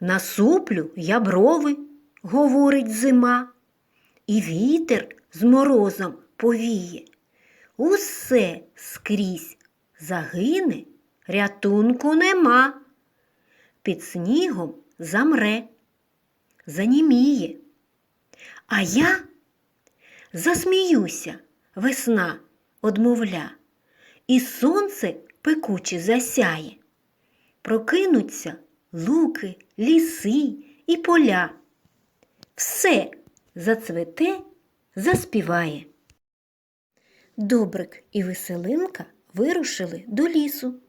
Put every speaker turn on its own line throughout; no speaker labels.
Насуплю я брови, говорить зима, і вітер з морозом повіє. Усе скрізь загине, рятунку нема. Під снігом замре, заніміє. А я засміюся, весна одмовля, і сонце пекуче засяє. Прокинуться луки, ліси і поля. Все зацвете, заспіває. Добрик і веселинка вирушили до лісу.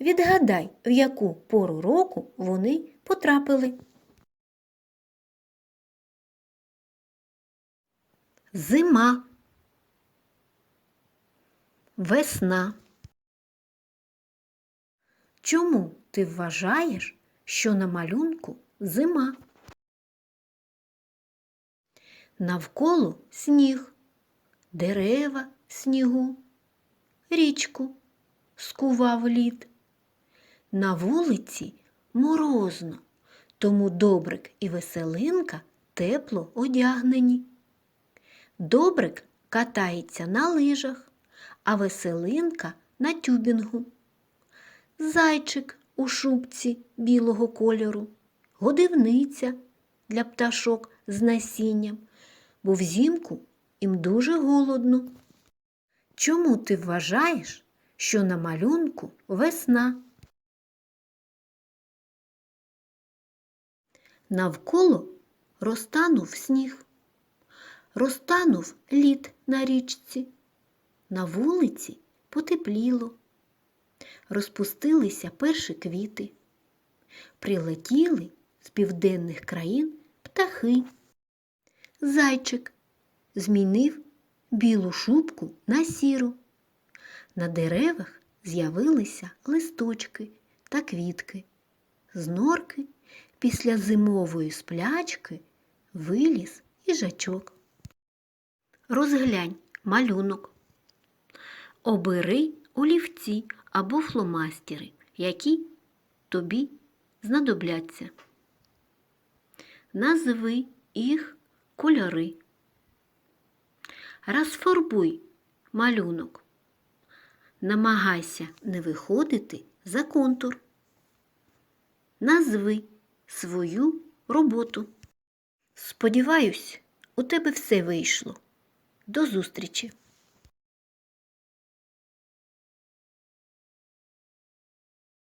Відгадай, в яку пору року вони потрапили. Зима. Весна. Чому ти вважаєш, що на малюнку зима? Навколо сніг, дерева в снігу, річку скував лід. На вулиці морозно, тому добрик і веселинка тепло одягнені. Добрик катається на лижах, а веселинка на тюбінгу. Зайчик у шубці білого кольору, годівниця для пташок з насінням, бо взімку їм дуже голодно. Чому ти вважаєш, що на малюнку весна? Навколо розтанув сніг, розтанув лід на річці, на вулиці потепліло, розпустилися перші квіти, прилетіли з південних країн птахи. Зайчик змінив білу шубку на сіру. На деревах з'явилися листочки та квітки. З норки після зимової сплячки виліз їжачок. Розглянь малюнок. Обери олівці або фломастери, які тобі знадобляться. Назви їх кольори. Розфарбуй малюнок. Намагайся не виходити за контур. Назви свою роботу. Сподіваюсь, у тебе все вийшло. До зустрічі!